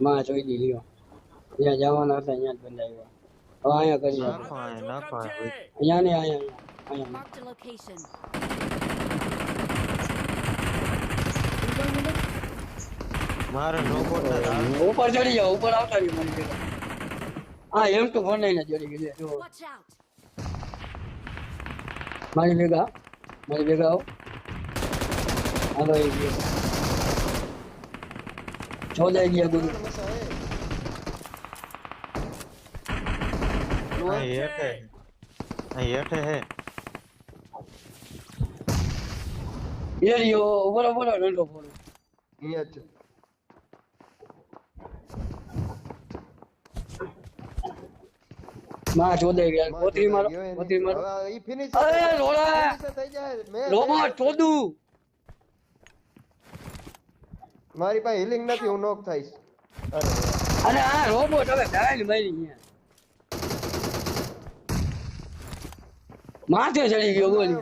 માં જોઈ દી લ્યો. ત્યાં જવાના હતા અહીંયા જ બંધાવ્યા હવે અહીંયા કરી. અહીંયા ને અહીંયા અહીંયા. મારે ઉપર ચડી જાવ ઉપર આવતા રહ્યો હા એમ તો ફોન લઈને ચડી out. મારી ભેગા મારી ભેગા આવો. હાલો એ ગયો. માં ચોદાઈ ગયા પોતરી મારો ગયો એની. પોતરી મારો હવે ઈ finish અરે, થઈ જાય. લોલા! finish થઈ જાય. મેં- રોબોટ ચોદું મારી પાસે હિલિંગ નથી હું નોક થઈશ. અરે આ રોબોટ હવે ડાયલ મારી ગયા માથે ચડી ગયો બોલી.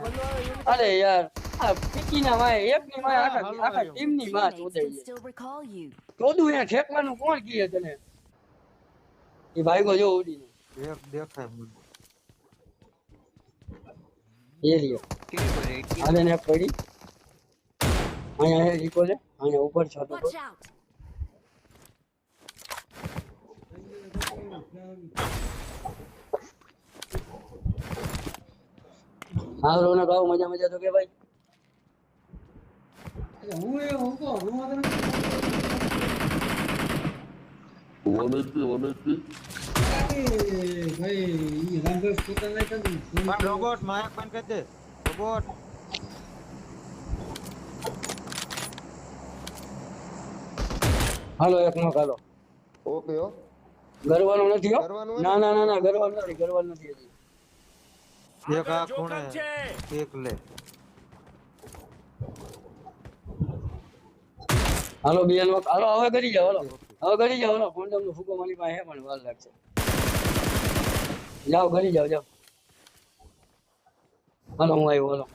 અરે યાર આ પીકીના માય એકની માય આખા આખા ટીમની માં Teammates ચોદાઈ. ચોદું અહીંયા ઠેકવાનું કોણ કીએ તને? એ ભાઈગો જો ઉડીને. એક દેખાય મને. એ રહ્યો. આને ને પડી. અહીંયા હે રીકો છે અહીંયા ઉપર Watch હા રોના ભાવ મજા મજા તો કે ભાઈ. પણ robot માયક બંધ કરી દે. robot. હાલો એક નો હાલો. ઓકે હો. ગરવાનું નથી હો? ગરવાનું નથી? ના ના ના ના ગરવાનું નથી ગરવાનું નથી હજી. એક આ ખૂણે એક લે. હાલો બે નો હાલો હવે કરી જાઓ હાલો. હવે કરી જાઓ હાલો. કોન્ડમ નો ફૂકો મારી પાસે હે પણ વાર લાગશે. જાઓ કરી જાઓ જાઓ. હાલો હું આવ્યો હાલો.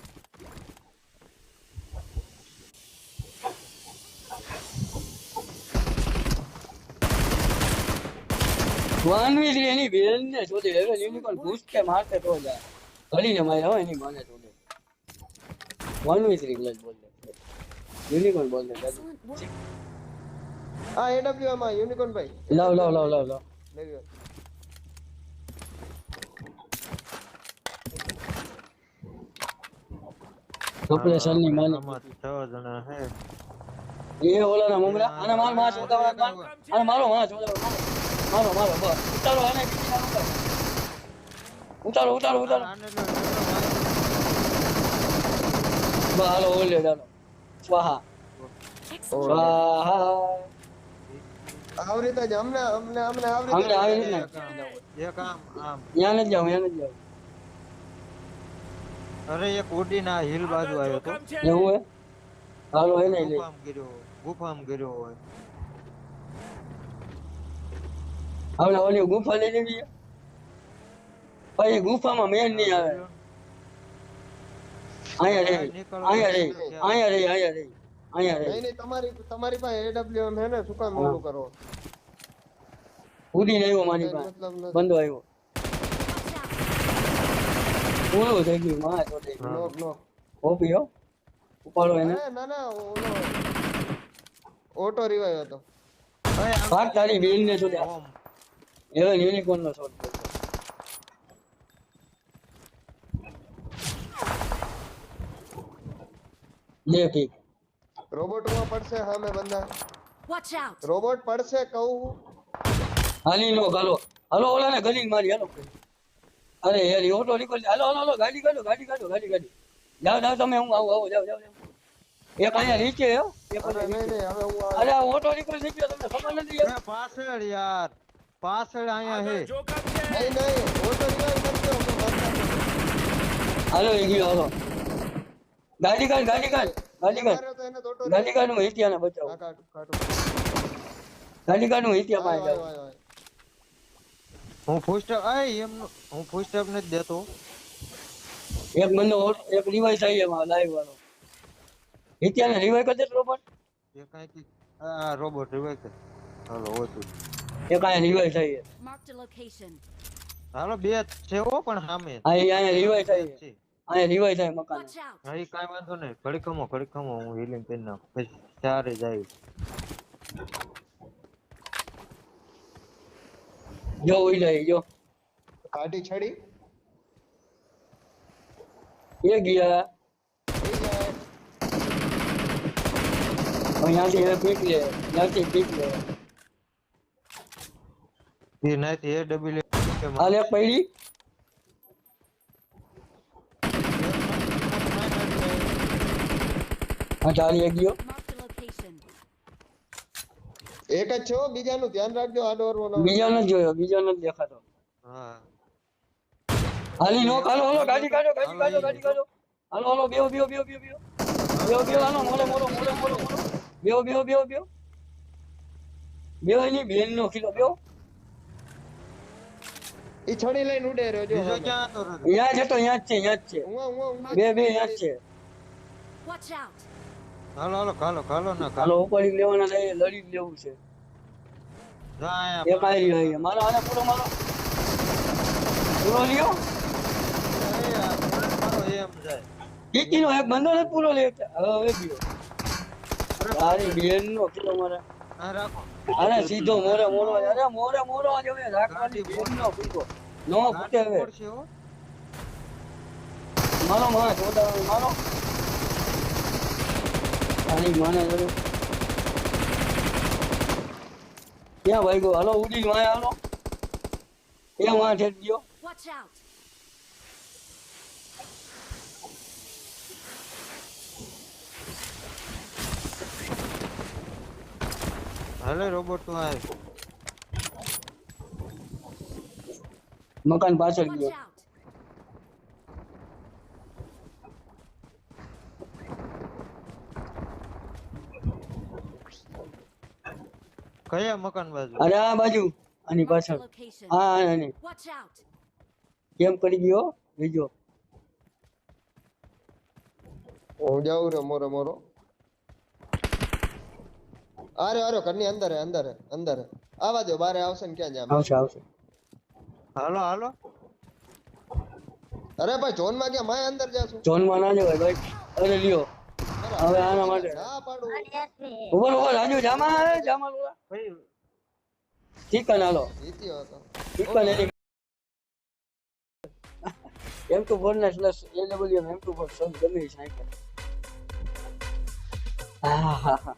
વાનવી એની બેન ને શોધી હવે યુનિકોર્ન ઘૂસકે મારતે તો જાય ઘડીને મારે હોય એની માને શોધે વાનવી શ્રી પ્લસ બોલ. યુનિકોર્ન બોલ દે હા એડબ્લ્યુ માં યુનિકોર્ન ભાઈ. લાવ લાવ લાવ લાવ લાવ. લેવી ઓપરેશનની માની છ જણા હે એ ઓલાના મમરા અને મારમાં કાન અને મારો. માં ચોદાવા મારો મારો બસ. ઉતારો આને બીજી ના ઉતારો ઉતારો ઉતારો. બસ હાલો ઓલે ચાલો. સ્વાહા. સ્વાહા. આવી રીતે જ અમને અમને અમને આવી અમને રીતે આવી રીતે એક આમ, આમ. ત્યાં નથી જાવ ત્યાં નથી જાવ અરે એક ઉડી ના હિલ બાજુ આવ્યો તો. એવું હે હાલો એને લઈ ગુફામ ગીર્યો ગુફામ ગીર્યો હોય. આપણે ઓલી ગુફા લઈ લેવી. પછી ગુફામાં મેન નહીં આવે. અહીંયા રે અહીંયા રે અહીંયા રે અહીંયા રે નહીં તમારી તમારી પાસે એડબ્લ્યુ હે ને શું કામ ઓલું કરો? ઉડીને આવ્યો મારી પાસે. બંધો આવ્યો. Watch થઈ ગયું માં તો ઉપાડો એને. ના ના ઓલો. ઓટો રિવાઈવ હતો. ભાગ તારી બેન ને છોડ્યા હવે યુનિકોર્ન નો શોટ લે પીક રોબોટમાં પડશે સામે બંદા વોચ આઉટ રોબોટ પડશે કહું હાલી નો ગાલો હાલો ઓલા ને ગલી મારી હાલો અરે યાર ઓટો નીકળ હાલો હાલો હાલો ગાડી કાઢો ગાડી કાઢો ગાડી ગાડી જાઓ જાઓ તમે હું આવું આવો જાઓ જાઓ. એક અહીંયા નીચે હો એક અરે અહીંયા નીચે. હવે હું આ- અરે ઓટો નીકળ નીકળ્યો તમને ખબર નથી પાછળ યાર પાછળ અહીંયા હે. નહીં નહીં ઓટો રિવાઈવ કરજો તો બંદા હાલો એ ગયો હાલો. ગાડી કાઢ ગાડી કાઢ ગાડી કાઢ. તો તો ગાડી કાઢ હું હિતિયાને બચાવું. હા. ગાડી કાઢ હું હિતિયા પાસે જાઉં. હું ફૂસ્ટેપ અય એમ હું ફૂસ્ટેપ નથી દેતો. એક બંદો એક રિવાઇઝ આવી એમાં લાઈવ વાળો. હિતિયાને રિવાઇવ કરી દે રોબોટ એ કાંઈક આ રોબોટ રિવાય કર. હાલો ઓછું. રિવાઈ થઈ છે. Marked a હાલો બે છે હો પણ સામે. આ અહીંયા રિવાઈ થઈ છે. છે અહીંયા રિવાઈ થાય મકાન. હા ઈ કાંઈ વાંધો નહીં. ઘડી ખમો હું હિલિંગ કરી નાખું. પછી ચારે જાય. જો ઉઈ જાય જો. કાઢી છડી એ ગયા. અહીંયાથી એ પીટ લે ત્યાંથી પીક લે. એ નાથી એ ડબલ્યુ હાલ એક પડી. હા ચાલી એક ગયો. Marked a એક જ છે બીજાનું ધ્યાન રાખજો આ ડોર બીજો નથી જોયો બીજો નથી દેખાતો. હા. હાલી નો હાલો હાલો ગાડી કાઢો ગાડી કાઢો ગાડી કાઢો. હાલો હાલો બેહો બેહો બેહો બેહો બેહો. હાલો મોલે મોડો મોડો મોડો મોડો. બેહો બેહો બેહો બેહો. બેહો એની બેન નો કિલો બેહો. ઈ છડી લઈને ઉડે રહ્યો જો બીજો ક્યાં હતો રે? અહીંયા છે તો અહીંયા જ છે અહીંયા જ છે. બે બે અહીંયા જ છે. વોચ આઉટ હાલો હાલો ખાલો હાલો ના હાલો ઉપાડી લેવાના થાય લડી લેવું છે. એ મારો આને પૂરો મારો. પૂરો લ્યો. એક બંધો ને પૂરો લે. હવે હવે ગયો. તારી બેન નો કિલો મારે. અરે સીધો મોરે મોરો અરે મોરે મોરો જ હવે. રાખવાની બેન નો ફૂટો નો ફૂટે હવે. મારો માં ચોદા મારો. તારી માને જરૂર ક્યાં ભાઈ ગયો હાલો ઉડી વાય હાલો. ક્યાં વાં ઠેક ગયો? Watch out. હાલે રોબોટ તો આય મકાન પાછળ ગયો. કયા મકાન બાજુ? અરે આ બાજુ આની પાછળ. હા આની. કેમ કરી ગયો? બીજો. હું જાઉં રે મોરો મોરો અરે અરે ઘરની અંદર હે અંદર હે અંદર. હે આવા દો બારે આવશે ને ક્યાં જામ. આવશે આવશે. હાલો હાલો. અરે ભાઈ જોનમાં ક્યાં? માય અંદર જાશું જોનમાં ના જવાય ભાઈ. અરે લ્યો. હવે આના માટે. ના પાડું. ઊભો ઊભો રાજુ જામા આવે જામા લોલા ભાઈ ચિકન હાલો. જીત્યો હતો ઠીક એની એમ ટુ ફોર ને slash A W M two four સબ ગમે છે હા હા હા.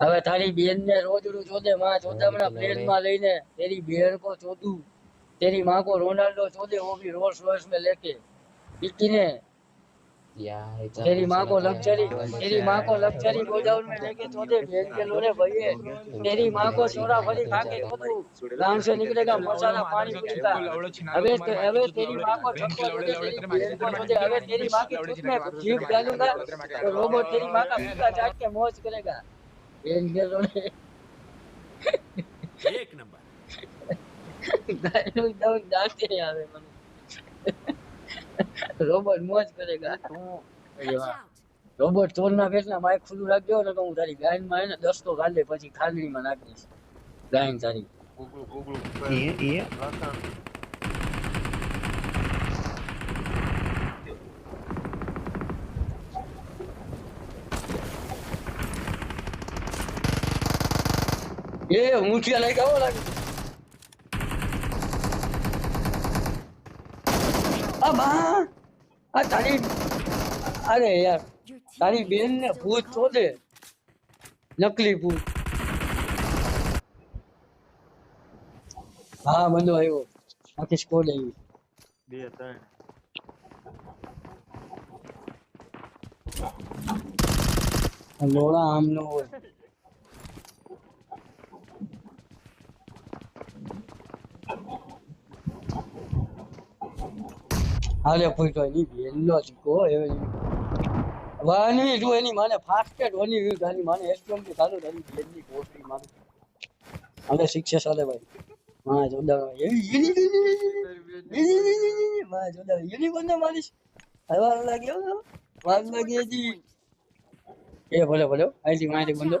હવે તારી બેન ને રોજડું ચોદે માં ચોદામણા પ્લેનમાં લઈને તેરી બેન કો ચોદુ. તેરી માં કો રોનાલ્ડો ચોદે વો ભી રોલ્સ રોયસ મેં લેકે. પીકી ને तेरी माँ को लग्जरी तेरी माँ को लग्जरी गोडाउन में लेके तो दे भेज के लोरे भैये तेरी माँ को छोरा भरी खा के तो तू गाँव से निकलेगा मसाला पानी पूरी का अबे अबे तेरी माँ को छक्को तो दे तेरी बहन को तो दे। अबे तेरी माँ की चुप में जीप डालूँगा तो रोबोट तेरी माँ का मुँह चाट के मौज करेगा। भेज के लोरे। एक नंबर। दारू दारू डालते हैं यार રોબોટ મોજ કરેગા Watch out. રોબોટ ચોરના પેટના માઇક ખુલ્લું રાખજો ને તો હું તારી ગાયનમાં એને દસ તો લે પછી ખાલડી માં નાખી દઈશ ગાયન તારી એ હું ત્યાં લઈ ગાવો લાગે આ બા આ તારી અરે યાર તારી બેન ને ભૂત શોધે નકલી ભૂત. હા બંધો આવ્યો. આખી સ્કોડ આવી. બે ત્રણ. લોડા આમ નો હોય. હાલે પૂછો એની બેનનો ચીકો એવી વાની જો એની માને ફાસ્ટેટ વાની ગયું તારી માને એસપીએમથી ચાલુ તારી બેનની કોટરી મારે હવે શિક્ષા ચાલે ભાઈ માં જોડા એવી એની માં જોડા એની બંને મારીશ હવા લાગ્યો વાગ લાગી હજી એ ભલે ભલે અહીંથી માહિતી બંધો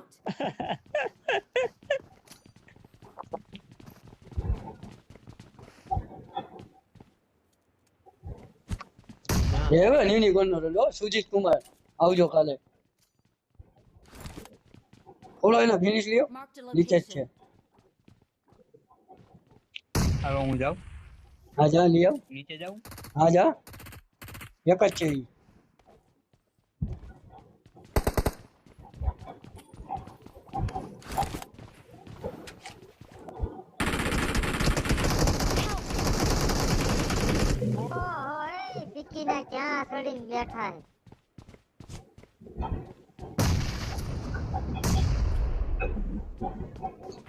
out! એ હવે નીની કોનો લો સુજીત કુમાર. આવજો કાલે. ઓલો એનો ફિનિશ લ્યો. નીચે જ છે. location. હું જાઉં? હા જા લ્યો. નીચે જાઉં? હા જા. એક જ છે ઈ. ક્યાં ચડીને બેઠા છે?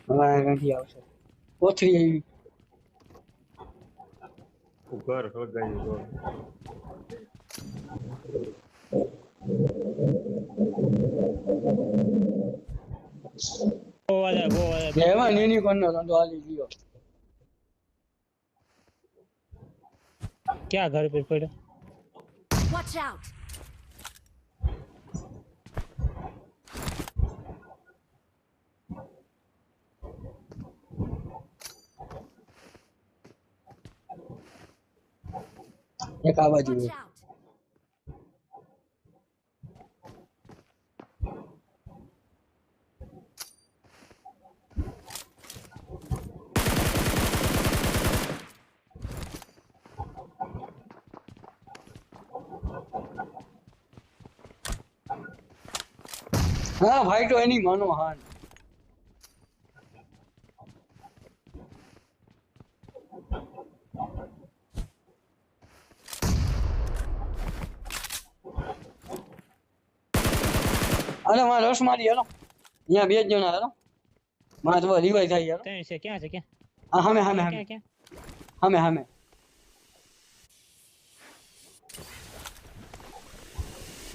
હવે આ આવશે કોથળી આવી ઘર ઘર ગોવા જાય ને એમાં નીની કોનો ધંધો હાલી ગયો ક્યાં ઘર પર પડ્યો Watch out! એક આ બાજુ હા ભાઈ તો એની માનો હાન અરે માં રસ મારી હેલો. અહીંયા બે જ જણા હેલો. માં તો રિવાઈ થાય હેલો. ક્યાં છે ક્યાં છે ક્યાં? હા હામે હામે હામે. હામે હામે.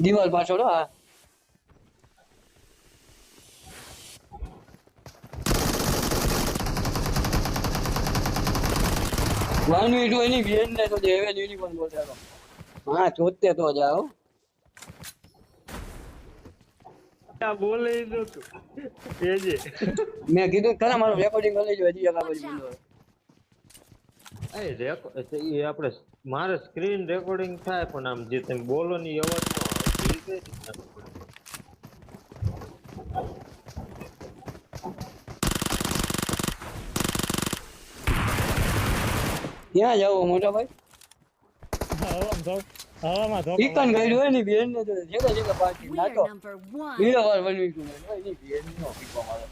દીવાલ પાછળ હો, વન વી ટુ એની બેન ને તો દેવે એની પણ બોલતા હા ચોતે તો જાઓ બોલે નતું મેં કીધું ખરા મારો રેકોર્ડિંગ કરી લેજો હજી એક આ બાજુ બોલો. એ એ આપણે મારે સ્ક્રીન રેકોર્ડિંગ થાય પણ આમ જે તમે બોલો ની અવાજ ન આવે એ કઈ રીતના ખબર? ક્યાં જાવ મોટા ભાઈ હવામાં ધોક હવામાં ધોક ચિકન ગાઈડ હોય ને બેન ને જગા જગા પાછી one. બીજો વાર બનવી તું એની બેન નો પીકો મારો